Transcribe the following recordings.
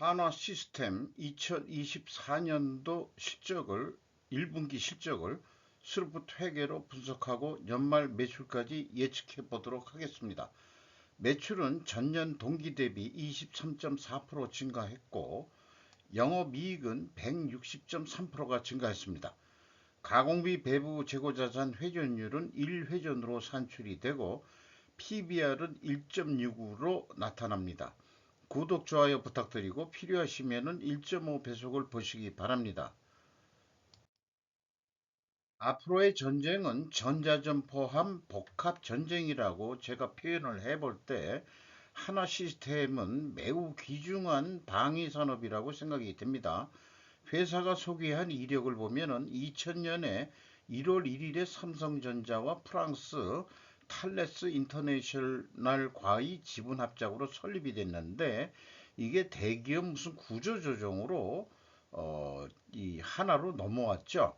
한화 시스템 2024년도 실적을 1분기 실적을 스루프트 회계로 분석하고 연말 매출까지 예측해 보도록 하겠습니다. 매출은 전년 동기 대비 23.4% 증가했고 영업이익은 160.3%가 증가했습니다. 가공비 배부 재고자산 회전율은 1회전으로 산출이 되고 PBR은 1.65로 나타납니다. 구독, 좋아요 부탁드리고 필요하시면 1.5 배속을 보시기 바랍니다. 앞으로의 전쟁은 전자전 포함 복합 전쟁이라고 제가 표현을 해볼 때 하나 시스템은 매우 귀중한 방위 산업이라고 생각이 됩니다. 회사가 소개한 이력을 보면 은 2000년에 1월 1일에 삼성전자와 프랑스 탈레스 인터내셔널 과의 지분 합작으로 설립이 됐는데 이게 대기업 무슨 구조조정으로 어, 이 하나로 넘어왔죠.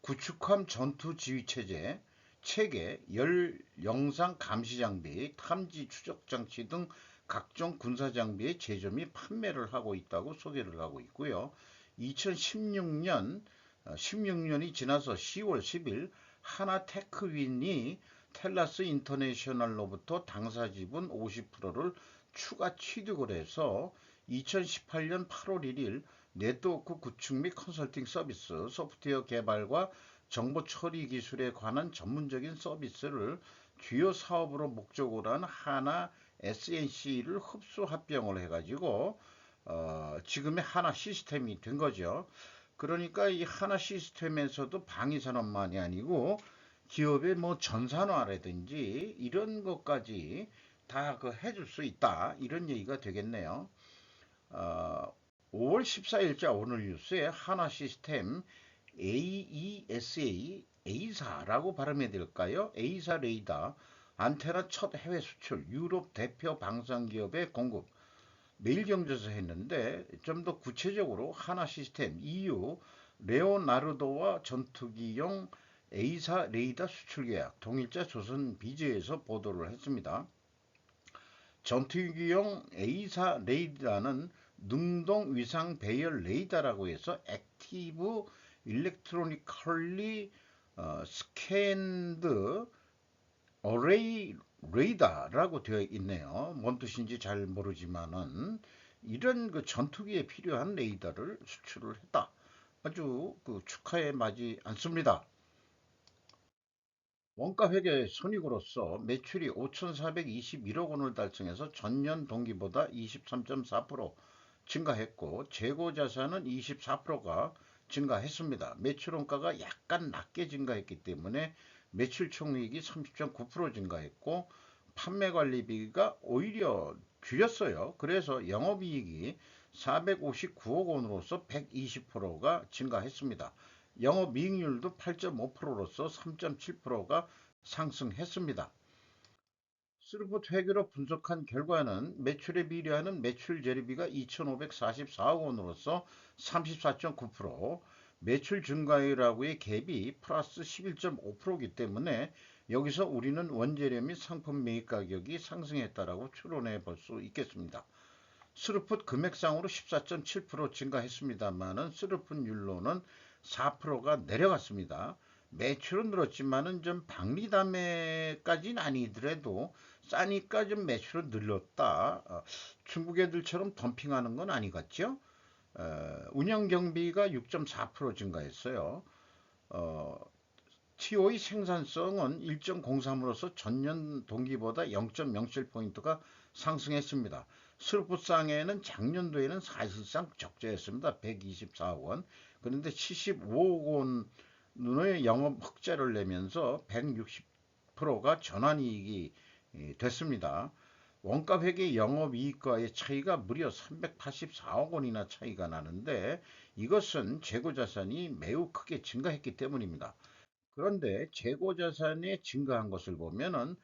구축함 전투 지휘 체제, 체계, 열 영상 감시 장비, 탐지 추적 장치 등 각종 군사 장비의 제조 및 판매를 하고 있다고 소개를 하고 있고요. 2016년 16년이 어, 지나서 10월 10일 하나테크윈이 텔라스 인터내셔널로부터 당사 지분 50%를 추가 취득을 해서 2018년 8월 1일 네트워크 구축 및 컨설팅 서비스, 소프트웨어 개발과 정보 처리 기술에 관한 전문적인 서비스를 주요 사업으로 목적으로 한 하나 SNC를 흡수 합병을 해가지고 어, 지금의 하나 시스템이 된 거죠. 그러니까 이 하나 시스템에서도 방위산업만이 아니고 기업의 뭐 전산화라든지 이런 것까지 다 그 해줄 수 있다 이런 얘기가 되겠네요. 어, 5월 14일자 오늘 뉴스에 하나 시스템 AESA A사라고 발음해야 될까요? A사 레이더 안테나 첫 해외 수출 유럽 대표 방산 기업의 공급 매일경제에서 했는데 좀 더 구체적으로 하나 시스템 EU 레오나르도와 전투기용 A사 레이더 수출 계약 동일자 조선 비즈에서 보도를 했습니다. 전투기용 A사 레이더는 능동 위상 배열 레이더라고 해서 액티브 일렉트로니컬리 어, 스캔드 어레이 레이더라고 되어 있네요. 뭔 뜻인지 잘 모르지만은 이런 그 전투기에 필요한 레이더를 수출을 했다. 아주 그 축하에 맞지 않습니다. 원가 회계 손익으로서 매출이 5,421억 원을 달성해서 전년 동기보다 23.4% 증가했고 재고 자산은 24%가 증가했습니다. 매출 원가가 약간 낮게 증가했기 때문에 매출 총이익이 30.9% 증가했고 판매 관리비가 오히려 줄였어요. 그래서 영업이익이 459억 원으로서 120%가 증가했습니다. 영업 이익률도 8.5%로서 3.7%가 상승했습니다. 스루프 회계로 분석한 결과는 매출에 비례하는 매출 재료비가 2,544억 원으로서 34.9%, 매출 증가율하고의 갭이 플러스 11.5%이기 때문에 여기서 우리는 원재료 및 상품 매입 가격이 상승했다라고 추론해 볼 수 있겠습니다. 스루풋 금액상으로 14.7% 증가했습니다만은 스루풋 율로는 4%가 내려갔습니다. 매출은 늘었지만은 좀 박리담회까지는 아니더라도 싸니까 좀 매출은 늘렸다. 어, 중국 애들처럼 덤핑하는 건 아니겠죠? 어, 운영 경비가 6.4% 증가했어요. 어, TO의 생산성은 1.03으로서 전년 동기보다 0.07포인트가 상승했습니다. 슬프상에는 작년도에는 사실상 적자였습니다. 124억 원. 그런데 75억 원의 영업 흑자를 내면서 160%가 전환이익이 됐습니다. 원가 회계 영업이익과의 차이가 무려 384억 원이나 차이가 나는데 이것은 재고자산이 매우 크게 증가했기 때문입니다. 그런데 재고자산이 증가한 것을 보면은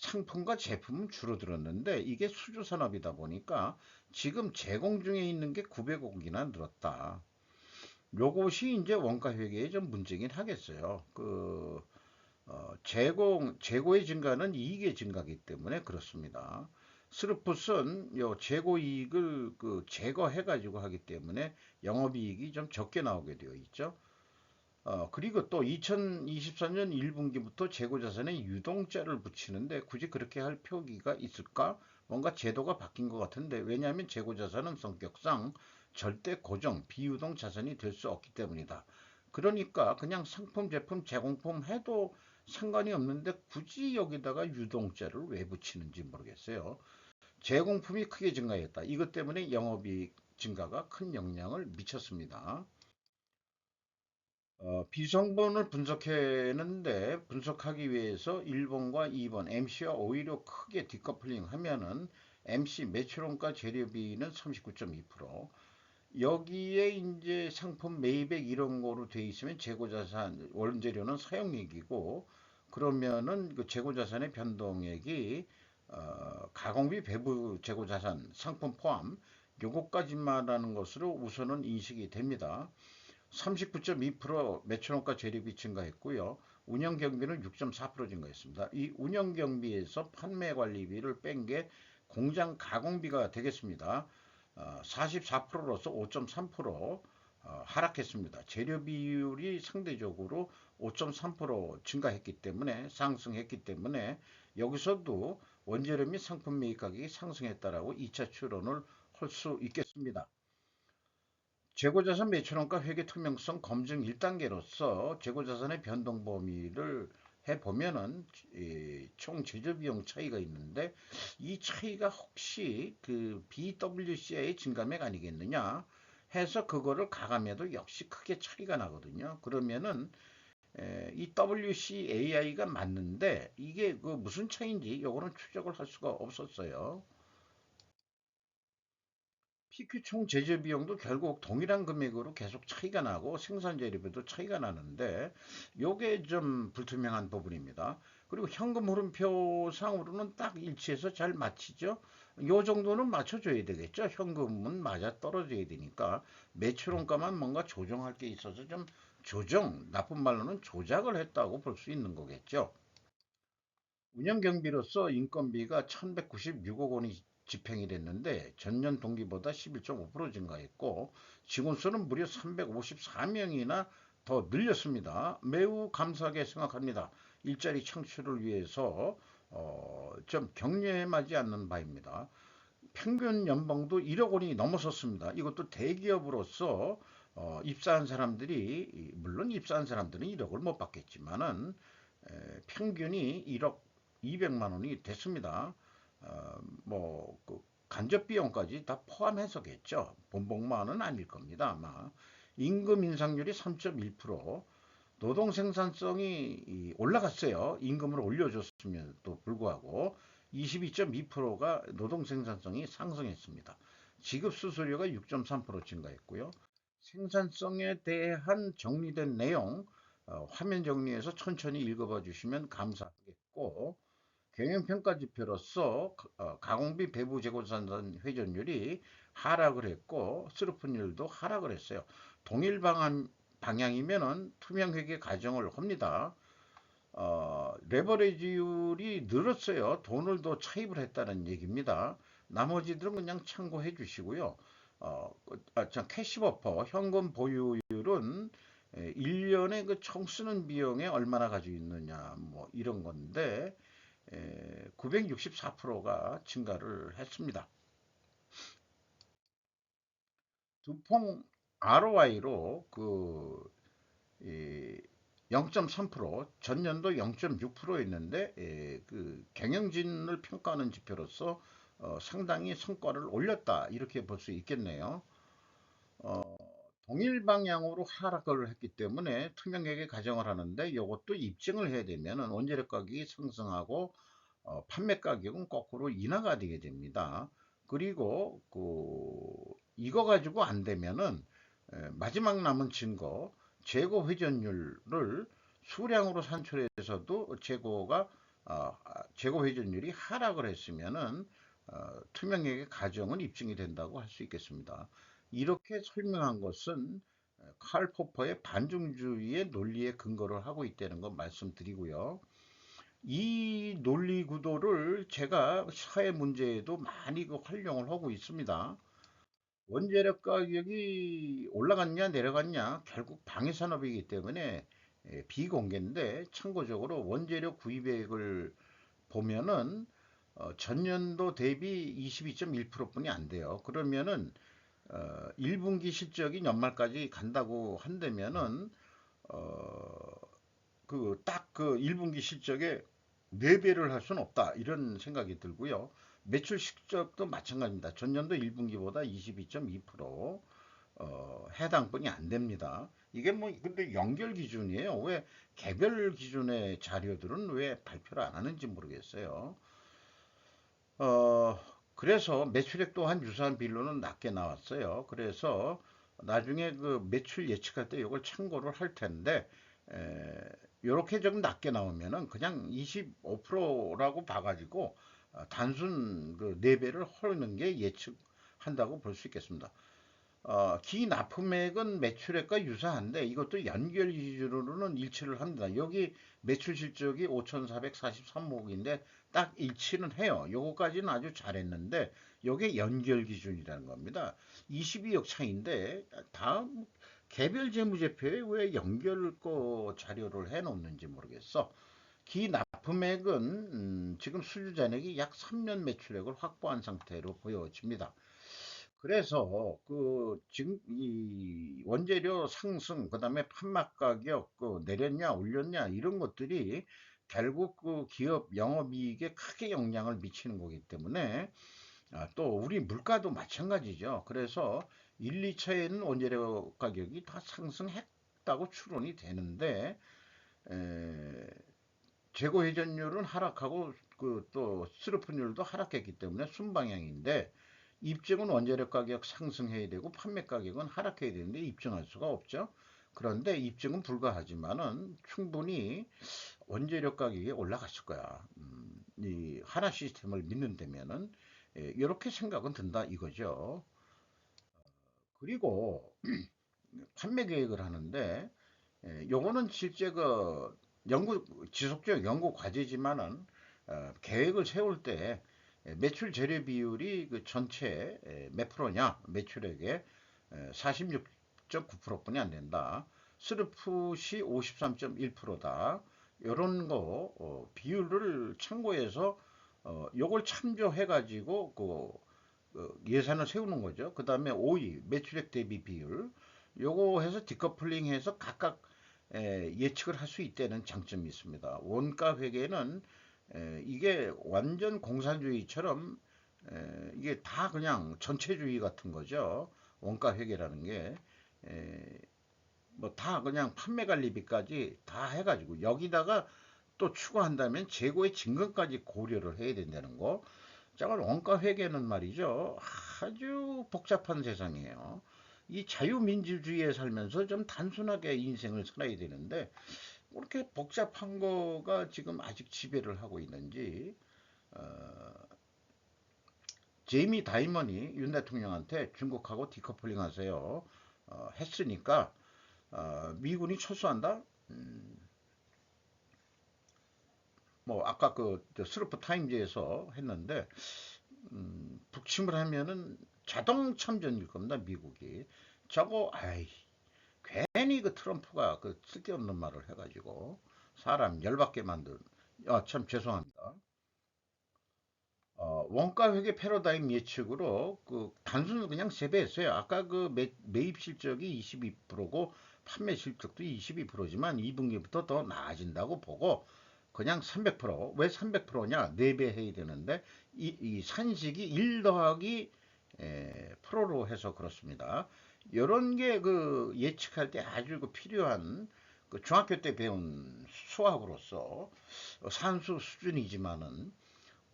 상품과 제품은 줄어들었는데 이게 수주산업이다 보니까 지금 제공 중에 있는 게 900억이나 늘었다. 요것이 이제 원가 회계에 좀 문제긴 하겠어요. 그 어, 재고, 재고의 증가는 이익의 증가기 때문에 그렇습니다. 스루풋은 요 재고 이익을 그 제거해 가지고 하기 때문에 영업 이익이 좀 적게 나오게 되어 있죠. 어, 그리고 또 2024년 1분기부터 재고 자산에 유동자를 붙이는데 굳이 그렇게 할 표기가 있을까? 뭔가 제도가 바뀐 것 같은데 왜냐하면 재고 자산은 성격상 절대 고정 비유동 자산이 될 수 없기 때문이다. 그러니까 그냥 상품 제품 제공품 해도 상관이 없는데 굳이 여기다가 유동자를 왜 붙이는지 모르겠어요. 제공품이 크게 증가했다. 이것 때문에 영업이익 증가가 큰 영향을 미쳤습니다. 어, 비성분을 분석했는데 분석하기 위해서 1번과 2번 MC와 오히려 크게 디커플링 하면은 MC 매출원가 재료비는 39.2% 여기에 이제 상품 매입액 이런 거로 돼 있으면 재고자산 원재료는 사용액이고 그러면은 그 재고자산의 변동액이 어, 가공비 배부 재고자산 상품 포함 요것까지만 하는 것으로 우선은 인식이 됩니다. 39.2% 매출원가 재료비 증가했고요. 운영경비는 6.4% 증가했습니다. 이 운영경비에서 판매관리비를 뺀 게 공장 가공비가 되겠습니다. 44%로서 5.3% 어, 하락했습니다. 재료 비율이 상대적으로 5.3% 증가했기 때문에 상승했기 때문에 여기서도 원재료 및 상품 매입 가격이 상승했다라고 2차 추론을 할 수 있겠습니다. 재고자산 매출원가 회계 투명성 검증 1단계로서 재고자산의 변동 범위를 해보면은 총 제조 비용 차이가 있는데 이 차이가 혹시 그 BWCA의 증감액 아니겠느냐 해서 그거를 가감해도 역시 크게 차이가 나거든요. 그러면은 이 WCAI가 맞는데 이게 그 무슨 차이인지 요거는 추적을 할 수가 없었어요. PQ 총 제조 비용도 결국 동일한 금액으로 계속 차이가 나고 생산 재료비도 차이가 나는데 요게 좀 불투명한 부분입니다. 그리고 현금 흐름표 상으로는 딱 일치해서 잘 맞히죠. 요 정도는 맞춰줘야 되겠죠. 현금은 맞아 떨어져야 되니까 매출원가만 뭔가 조정할 게 있어서 좀 조정, 나쁜 말로는 조작을 했다고 볼 수 있는 거겠죠. 운영 경비로서 인건비가 1196억 원이 집행이 됐는데 전년 동기보다 11.5% 증가했고 직원 수는 무려 354명이나 더 늘렸습니다. 매우 감사하게 생각합니다. 일자리 창출을 위해서 어, 좀 격려해마지 않는 바입니다. 평균 연봉도 1억 원이 넘어섰습니다. 이것도 대기업으로서 어, 입사한 사람들이 물론 입사한 사람들은 1억을 못 받겠지만은 에, 평균이 1억 200만 원이 됐습니다. 어, 뭐그 간접 비용까지 다 포함해서겠죠. 본봉만은 아닐 겁니다. 아마 임금 인상률이 3.1% 노동 생산성이 올라갔어요. 임금을 올려줬음에도 불구하고 22.2%가 노동 생산성이 상승했습니다. 지급 수수료가 6.3% 증가했고요. 생산성에 대한 정리된 내용 어, 화면 정리해서 천천히 읽어봐 주시면 감사하겠고 경영평가 지표로서 어, 가공비 배부 재고산산 회전율이 하락을 했고 스루픈율도 하락을 했어요. 동일 방안, 방향이면은 투명회계 가정을 합니다. 어, 레버리지율이 늘었어요. 돈을 더 차입을 했다는 얘기입니다. 나머지들은 그냥 참고해 주시고요. 어, 아, 참, 캐시버퍼 현금 보유율은 1년에 그총 쓰는 비용에 얼마나 가지고 있느냐, 뭐 이런 건데, 964%가 증가를 했습니다. 두통 ROI로 그 0.3% 전년도 0.6%였는데 그 경영진을 평가하는 지표로서 어, 상당히 성과를 올렸다 이렇게 볼 수 있겠네요. 어, 동일 방향으로 하락을 했기 때문에 투명하게 가정을 하는데 이것도 입증을 해야 되면 원재료 가격이 상승하고 어, 판매 가격은 거꾸로 인하가 되게 됩니다. 그리고 그 이거 가지고 안 되면은 에, 마지막 남은 증거 재고 회전율을 수량으로 산출해서도 재고가 어, 재고 회전율이 하락을 했으면은 어, 투명하게 가정은 입증이 된다고 할 수 있겠습니다. 이렇게 설명한 것은 칼 포퍼의 반중주의의 논리에 근거를 하고 있다는 것 말씀드리고요. 이 논리 구도를 제가 사회 문제에도 많이 그 활용을 하고 있습니다. 원재료 가격이 올라갔냐 내려갔냐 결국 방해 산업이기 때문에 예, 비공개인데 참고적으로 원재료 구입액을 보면은 어, 전년도 대비 22.1%뿐이 안 돼요. 그러면은 어, 1분기 실적이 연말까지 간다고 한다면은 어, 그 딱 그 1분기 실적에 4배를 할 수는 없다. 이런 생각이 들고요. 매출 실적도 마찬가지입니다. 전년도 1분기보다 22.2% 어, 해당 분이 안 됩니다. 이게 뭐 근데 연결 기준이에요. 왜 개별 기준의 자료들은 왜 발표를 안 하는지 모르겠어요. 어, 그래서 매출액 또한 유사한 비율로는 낮게 나왔어요. 그래서 나중에 그 매출 예측할 때 이걸 참고를 할 텐데 에, 이렇게 좀 낮게 나오면은 그냥 25%라고 봐가지고 어, 단순 그 4배를 헐는 게 예측한다고 볼 수 있겠습니다. 어, 기납품액은 매출액과 유사한데 이것도 연결 기준으로는 일치를 합니다. 여기 매출 실적이 5,443억인데 딱 일치는 해요. 요거까지는 아주 잘했는데 요게 연결 기준이라는 겁니다. 22억 차인데 다음 개별 재무제표에 왜 연결 거 자료를 해 놓는지 모르겠어. 기납품액은 음, 지금 수주 잔액이 약 3년 매출액을 확보한 상태로 보여집니다. 그래서 그 지금 이 원재료 상승 그다음에 판막 가격 그 내렸냐 올렸냐 이런 것들이 결국 그 기업 영업이익에 크게 영향을 미치는 거기 때문에 아, 또 우리 물가도 마찬가지죠. 그래서 1, 2차에는 원재료 가격이 다 상승했다고 추론이 되는데 에, 재고 회전율은 하락하고 그 또 스루프율도 하락했기 때문에 순방향인데 입증은 원재료 가격 상승해야 되고 판매 가격은 하락해야 되는데 입증할 수가 없죠. 그런데 입증은 불가하지만은 충분히 원재료 가격이 올라갔을 거야. 음, 이 하나 시스템을 믿는다면은 예, 이렇게 생각은 든다 이거죠. 그리고 판매 계획을 하는데 예, 요거는 실제 그 연구 지속적 연구 과제지만은 어, 계획을 세울 때 예, 매출 재료 비율이 그 전체 예, 몇 프로냐? 매출액의 46.9%뿐이 안 된다. 스루풋이 53.1%다. 이런 거 어, 비율을 참고해서 어, 요걸 참조해 가지고 그, 그 예산을 세우는 거죠. 그 다음에 5위 매출액 대비 비율 요거 해서 디커플링 해서 각각 에, 예측을 할 수 있다는 장점이 있습니다. 원가 회계는 이게 완전 공산주의처럼 이게 다 그냥 전체주의 같은 거죠. 원가 회계라는 게. 뭐 다 그냥 판매 관리비까지 다 해가지고 여기다가 또 추가한다면 재고의 증권까지 고려를 해야 된다는 거. 자, 원가 회계는 말이죠. 아주 복잡한 세상이에요. 이 자유민주주의에 살면서 좀 단순하게 인생을 살아야 되는데 그렇게 복잡한 거가 지금 아직 지배를 하고 있는지 어, 제이미 다이먼이 윤 대통령한테 중국하고 디커플링 하세요 어, 했으니까 어, 미군이 철수한다? 음, 뭐 아까 그 스루프 타임즈에서 했는데 음, 북침을 하면은 자동 참전일 겁니다 미국이 저거 아이 괜히 그 트럼프가 그 쓸데없는 말을 해가지고 사람 열받게 만든 아, 참 죄송합니다. 어, 원가 회계 패러다임 예측으로 그 단순을 그냥 세배했어요. 아까 그 매, 매입 실적이 22%고 판매 실적도 22%지만 2분기부터 더 나아진다고 보고 그냥 300%. 왜 300%냐? 4배 해야 되는데 이, 이 산식이 1 더하기 에, 프로로 해서 그렇습니다. 이런 게 그 예측할 때 아주 그 필요한 그 중학교 때 배운 수학으로서 산수 수준이지만은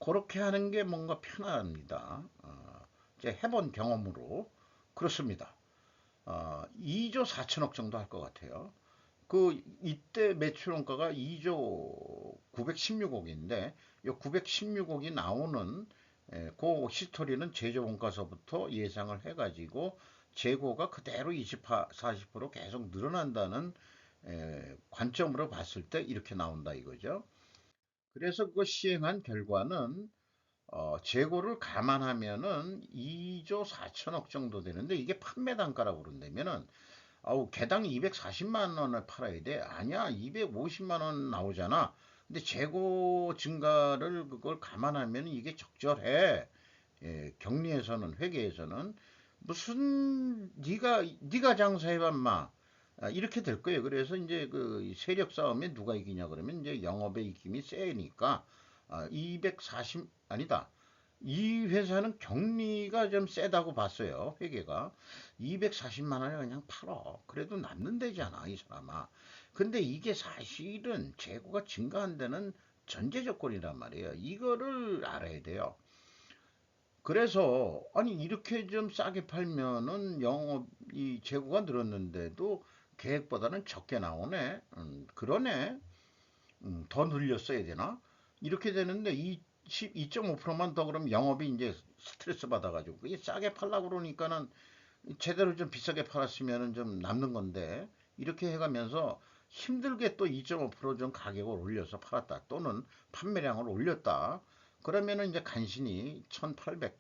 그렇게 하는 게 뭔가 편합니다. 어, 이제 해본 경험으로 그렇습니다. 어, 2조 4천억 정도 할 것 같아요. 그 이때 매출 원가가 2조 916억인데 이 916억이 나오는 에, 그 히스토리는 제조 원가서부터 예상을 해가지고 재고가 그대로 20, 40% 계속 늘어난다는 에, 관점으로 봤을 때 이렇게 나온다 이거죠. 그래서 그거 시행한 결과는 어, 재고를 감안하면은 2조 4천억 정도 되는데 이게 판매 단가라고 그런다면은 아우 개당 240만 원을 팔아야 돼. 아니야 250만 원 나오잖아. 근데 재고 증가를 그걸 감안하면 이게 적절해. 예, 격리에서는 회계에서는 무슨 네가 네가 장사해봐 마 아, 이렇게 될 거예요. 그래서 이제 그 세력 싸움에 누가 이기냐 그러면 이제 영업의 이김이 세니까 아, 240 아니다. 이 회사는 격리가 좀 세다고 봤어요. 회계가 240만 원에 그냥 팔어. 그래도 남는 데잖아 이 사람아. 근데 이게 사실은 재고가 증가한 데는 전제 조건이란 말이에요. 이거를 알아야 돼요. 그래서 아니 이렇게 좀 싸게 팔면은 영업 이 재고가 늘었는데도 계획보다는 적게 나오네. 음, 그러네. 음, 더 늘렸어야 되나? 이렇게 되는데 이 2.5%만 더 그럼 영업이 이제 스트레스 받아가지고 이게 싸게 팔라고 그러니까는 제대로 좀 비싸게 팔았으면은 좀 남는 건데 이렇게 해가면서 힘들게 또 2.5%좀 가격을 올려서 팔았다 또는 판매량을 올렸다 그러면은 이제 간신히 1,800억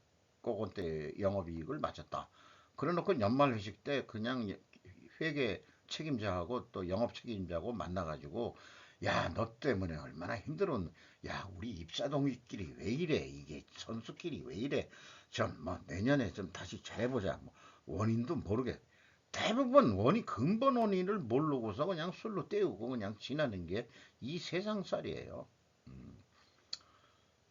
원대 영업이익을 맞았다. 그래놓고 연말 회식 때 그냥 회계 책임자하고 또 영업 책임자하고 만나가지고 야 너 때문에 얼마나 힘들었 야 우리 입사동끼리 왜 이래 이게 선수끼리 왜 이래 좀 뭐 내년에 좀 다시 잘해보자 뭐 원인도 모르게 대부분 원인 근본 원인을 모르고서 그냥 술로 때우고 그냥 지나는 게 이 세상살이에요. 음,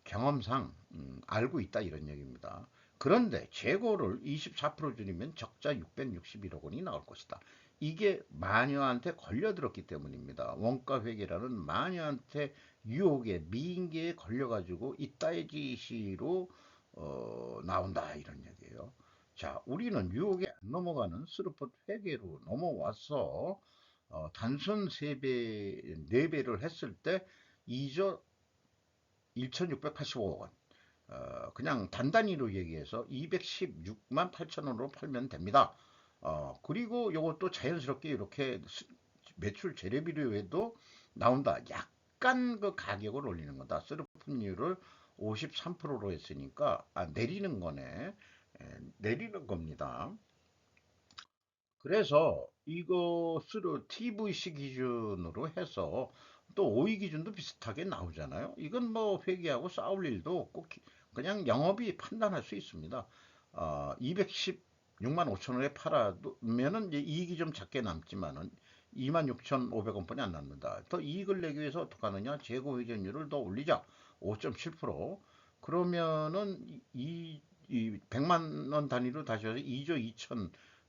경험상 음, 알고 있다 이런 얘기입니다. 그런데 재고를 24% 줄이면 적자 661억 원이 나올 것이다. 이게 마녀한테 걸려들었기 때문입니다. 원가 회계라는 마녀한테 유혹에 미인계에 걸려가지고 이따의 지시로 어, 나온다 이런 얘기예요. 자, 우리는 유혹에 안 넘어가는 스루폿 회계로 넘어와서 어, 단순 3배, 4배를 했을 때 2조 1685억 원. 어, 그냥 단단히로 얘기해서 216만 8천 원으로 팔면 됩니다. 어, 그리고 이것도 자연스럽게 이렇게 매출 재래비료에도 나온다. 약간 그 가격을 올리는 거다. 스르품률을 53%로 했으니까 아, 내리는 거네. 에, 내리는 겁니다. 그래서 이것으로 TVC 기준으로 해서 또 OE 기준도 비슷하게 나오잖아요. 이건 뭐 회계하고 싸울 일도 없고 그냥 영업이 판단할 수 있습니다. 어, 210 6만 5천 원에 팔아면은 이제 이익이 좀 작게 남지만은 2만 6천5백원뿐이 안 남는다. 더 이익을 내기 위해서 어떻게 하느냐? 재고 회전율을 더 올리자. 5.7%. 그러면은 이, 이 100만 원 단위로 다시 해서 2조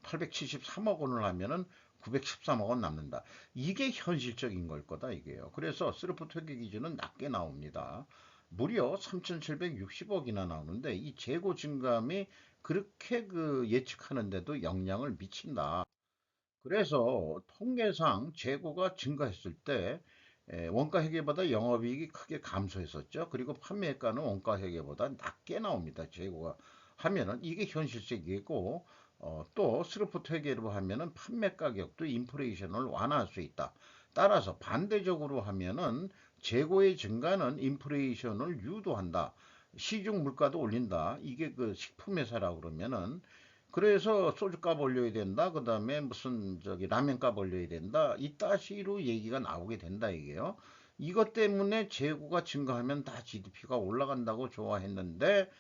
2,873억 원을 하면은 913억 원 남는다. 이게 현실적인 걸 거다 이게요. 그래서 스루프 퇴계 기준은 낮게 나옵니다. 무려 3,760억이나 나오는데 이 재고 증감이 그렇게 그 예측하는데도 영향을 미친다. 그래서 통계상 재고가 증가했을 때 원가 회계보다 영업이익이 크게 감소했었죠. 그리고 판매가는 원가 회계보다 낮게 나옵니다. 재고가 하면은 이게 현실적이고 어, 또 스루프트 회계로 하면은 판매 가격도 인플레이션을 완화할 수 있다. 따라서 반대적으로 하면은 재고의 증가는 인플레이션을 유도한다. 시중 물가도 올린다. 이게 그 식품 회사라고 그러면은 그래서 소주값 올려야 된다. 그 다음에 무슨 저기 라면값 올려야 된다. 이따시로 얘기가 나오게 된다 이게요. 이것 때문에 재고가 증가하면 다 GDP가 올라간다고 좋아했는데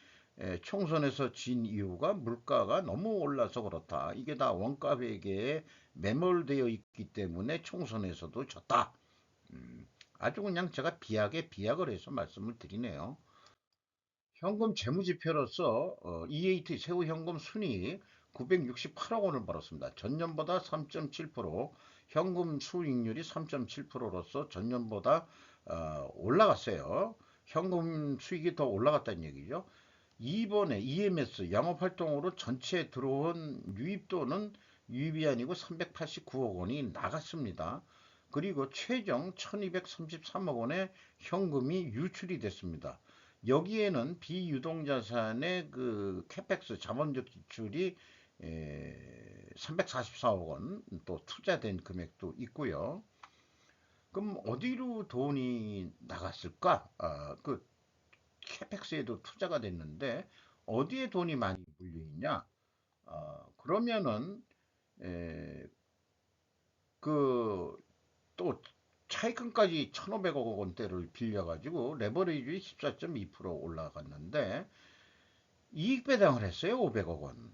에, 총선에서 진 이유가 물가가 너무 올라서 그렇다. 이게 다 원가 회계에 매몰되어 있기 때문에 총선에서도 졌다. 음, 아주 그냥 제가 비약에 비약을 해서 말씀을 드리네요. 현금 재무지표로서 어, EAT 세후 현금 순이익 968억 원을 벌었습니다. 전년보다 3.7% 현금 수익률이 3.7%로서 전년보다 어, 올라갔어요. 현금 수익이 더 올라갔다는 얘기죠. 이번에 EMS 영업활동으로 전체 들어온 유입도는 유입이 아니고 389억 원이 나갔습니다. 그리고 최종 1233억 원의 현금이 유출이 됐습니다. 여기에는 비유동 자산의 그 캐펙스 자본적 지출이 에, 344억 원 또 투자된 금액도 있고요. 그럼 어디로 돈이 나갔을까? 아, 그 캐펙스에도 투자가 됐는데 어디에 돈이 많이 물려 있냐? 아, 그러면은 에, 그또 차입금까지 1,500억 원대를 빌려가지고 레버리지 14.2% 올라갔는데 이익 배당을 했어요 500억 원.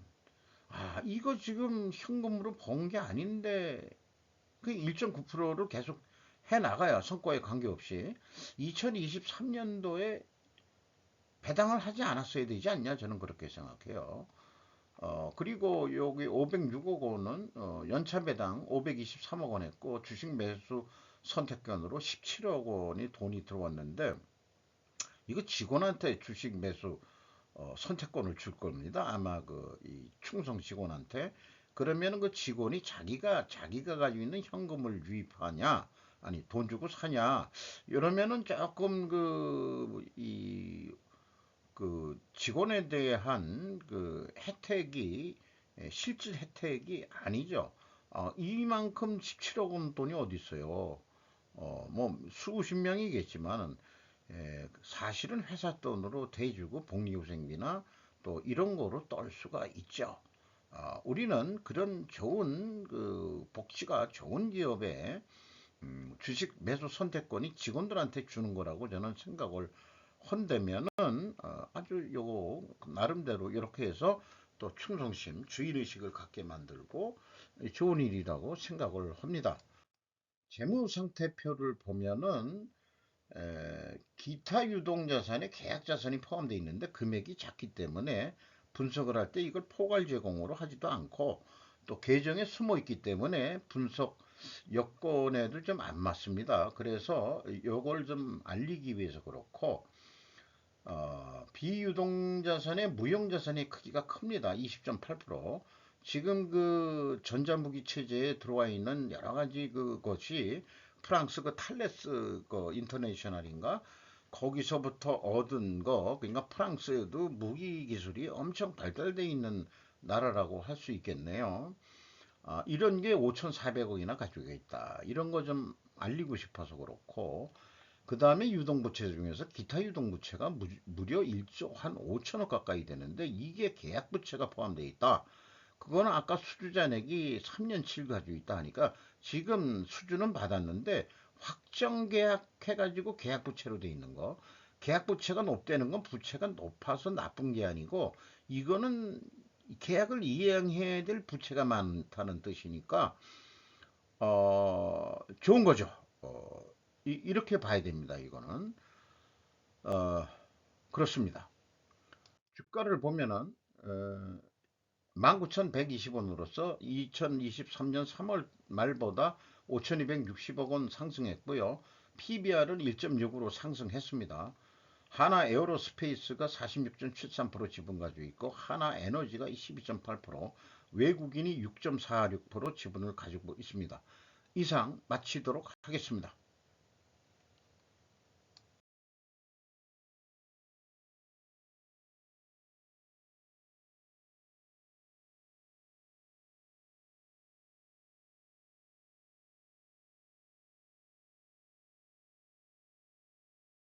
아 이거 지금 현금으로 번 게 아닌데 그 1.9%를 계속 해 나가야 성과에 관계없이 2023년도에 배당을 하지 않았어야 되지 않냐 저는 그렇게 생각해요. 어, 그리고 여기 506억 원은 어, 연차 배당 523억 원 했고 주식 매수 선택권으로 17억 원이 돈이 들어왔는데 이거 직원한테 주식 매수 어, 선택권을 줄 겁니다. 아마 그 이 충성 직원한테 그러면 그 직원이 자기가 자기가 가지고 있는 현금을 유입하냐 아니 돈 주고 사냐 이러면은 조금 그이 그 직원에 대한 그 혜택이 예, 실질 혜택이 아니죠. 어, 이만큼 17억 원 돈이 어디 있어요? 어, 뭐 수십 명이겠지만은 예, 사실은 회사 돈으로 대주고 복리후생비나 또 이런 거로 떨 수가 있죠. 어, 우리는 그런 좋은 그 복지가 좋은 기업에 음, 주식 매수 선택권이 직원들한테 주는 거라고 저는 생각을 헌되면은 어, 아주 요거 나름대로 이렇게 해서 또 충성심, 주의의식을 갖게 만들고 좋은 일이라고 생각을 합니다. 재무상태표를 보면은 에, 기타 유동자산에 계약자산이 포함되어 있는데 금액이 작기 때문에 분석을 할 때 이걸 포괄 제공으로 하지도 않고 또 계정에 숨어 있기 때문에 분석 여건에도 좀 안 맞습니다. 그래서 이걸 좀 알리기 위해서 그렇고 어, 비유동자산의 무형자산의 크기가 큽니다. 20.8%. 지금 그 전자무기 체제에 들어와 있는 여러 가지 그것이 프랑스 그 탈레스 그 인터내셔널인가 거기서부터 얻은 거 그러니까 프랑스에도 무기 기술이 엄청 발달돼 있는 나라라고 할 수 있겠네요. 아, 이런 게 5,400억이나 가지고 있다. 이런 거 좀 알리고 싶어서 그렇고 그 다음에 유동부채 중에서 기타 유동부채가 무려 1조 한 5천억 가까이 되는데 이게 계약부채가 포함되어 있다. 그거는 아까 수주잔액이 3년치를 가지고 있다 하니까 지금 수주는 받았는데 확정 계약 해가지고 계약부채로 돼 있는 거. 계약부채가 높다는 건 부채가 높아서 나쁜 게 아니고 이거는 계약을 이행해야 될 부채가 많다는 뜻이니까 어 좋은 거죠. 어, 이, 렇게 봐야 됩니다. 이거는 어, 그렇습니다. 주가를 보면은 어, 19,120원으로서 2023년 3월 말보다 5,260억 원 상승했고요. PBR은 1.6으로 상승했습니다. 하나 에어로스페이스가 46.73% 지분 가지고 있고 하나 에너지가 12.8% 외국인이 6.46% 지분을 가지고 있습니다. 이상 마치도록 하겠습니다.